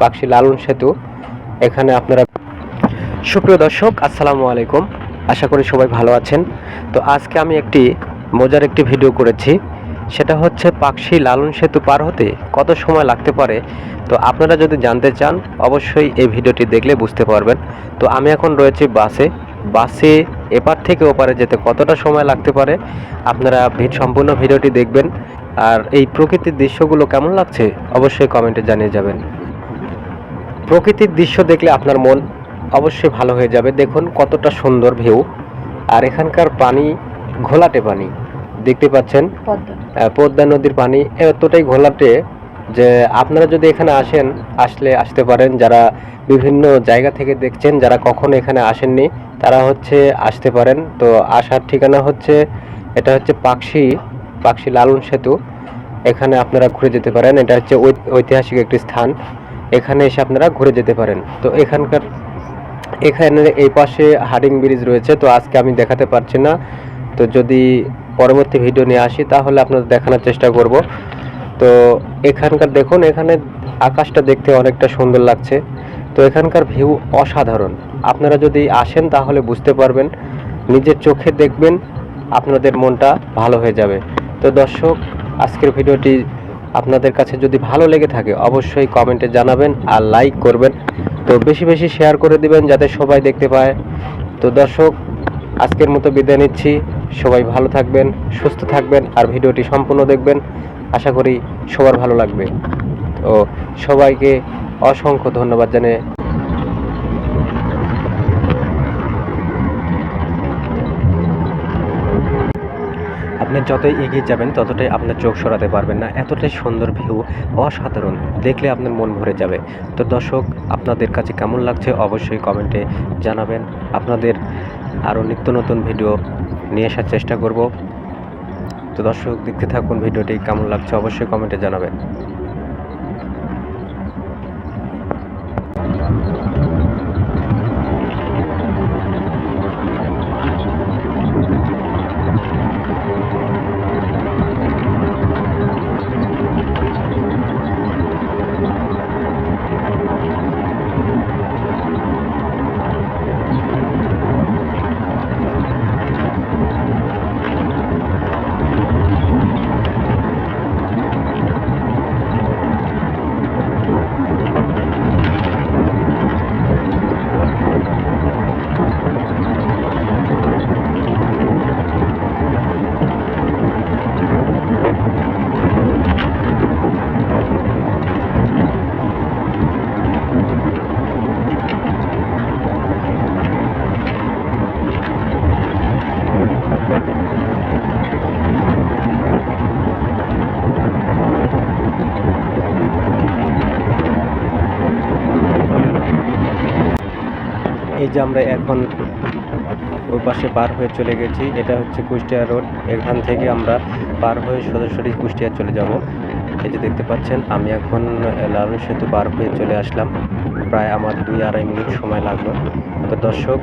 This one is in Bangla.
পাকশি লালন সেতু। এখানে আপনারা সুপ্রিয় দর্শক, আসসালামু আলাইকুম। আশা করি সবাই ভালো আছেন। তো আজকে আমি একটি মজার একটি ভিডিও করেছি। সেটা হচ্ছে পাকশি লালন সেতু পার হতে কত সময় লাগতে পারে? তো আপনারা যদি জানতে চান, অবশ্যই এই ভিডিওটি দেখলে বুঝতে পারবেন। তো আমি এখন রয়েছি বাসে। বাসে এপার থেকে ওপারে যেতে কতটা সময় লাগতে পারে? আপনারা সম্পূর্ণ ভিডিওটি দেখবেন। আর এই প্রকৃতির দৃশ্যগুলো কেমন লাগছে? অবশ্যই কমেন্টে জানিয়ে যাবেন। প্রকৃতির দৃশ্য দেখলে আপনার মন অবশ্যই ভালো হয়ে যাবে। দেখুন কতটা সুন্দর ভিউ আর এখানকার পানি ঘোলাটে পানি দেখতে পাচ্ছেন? পদ্মা। নদীর পানি এতটাই ঘোলাটে যে আপনারা যদি এখানে আসেন আসলে আসতে পারেন। যারা বিভিন্ন জায়গা থেকে দেখছেন যারা কখনো এখানে আসেননি তারা হচ্ছে আসতে পারেন। তো আসার ঠিকানা হচ্ছে এটা হচ্ছে পাকশি পাকশি লালন সেতু। এখানে আপনারা ঘুরে যেতে পারেন। এটা হচ্ছে ঐতিহাসিক একটি স্থান। এখানে এসে আপনারা ঘুরে যেতে পারেন। তো এখানকার, এখানে এই পাশে হাডিং ব্রিজ রয়েছে, তো আজকে আমি দেখাতে পারছি না। তো যদি পরবর্তী ভিডিও নিয়ে আসি, তাহলে আপনাদের দেখানোর চেষ্টা করব। তো এখানকার দেখুন, এখানে আকাশটা দেখতে অনেকটা সুন্দর লাগছে। তো এখানকার ভিউ অসাধারণ। আপনারা যদি আসেন, তাহলে বুঝতে পারবেন। নিজের চোখে দেখবেন, আপনাদের মনটা ভালো হয়ে যাবে। তো দর্শক, আজকের ভিডিওটি আপনাদের কাছে যদি ভালো লেগে থাকে, অবশ্যই কমেন্টে জানাবেন আর লাইক করবেন। তো বেশি বেশি শেয়ার করে দিবেন যাতে সবাই দেখতে পায়। তো দর্শক, আজকের মতো বিদায় নিচ্ছি। সবাই ভালো থাকবেন, সুস্থ থাকবেন আর ভিডিওটি সম্পূর্ণ দেখবেন। আশা করি সবার ভালো লাগবে। তো সবাইকে অসংখ্য ধন্যবাদ জানিয়ে আপনি যতই এগিয়ে যাবেন, ততটাই আপনার চোখ সরাতে পারবেন না। এতটাই সুন্দর ভিউ অসাধারণ। দেখলে আপনার মন ভরে যাবে। তো দর্শক, আপনাদের কাছে কেমন লাগছে অবশ্যই কমেন্টে জানাবেন। আপনাদের আরও নিত্য নতুন ভিডিও নিয়ে আসার চেষ্টা করব। তো দর্শক, দেখতে থাকুন ভিডিওটি কেমন লাগছে অবশ্যই কমেন্টে জানাবেন। এই যে আমরা এখন ওই পাশে পার হয়ে চলে গেছি, এটা হচ্ছে কুষ্টিয়া রোড। এখান থেকে আমরা পার হয়ে সরাসরি কুষ্টিয়া চলে যাব। এই যে দেখতে পাচ্ছেন, আমি এখন লালন সেতু পার হয়ে চলে আসলাম। প্রায় আমার দুই আড়াই মিনিট সময় লাগল। তো দর্শক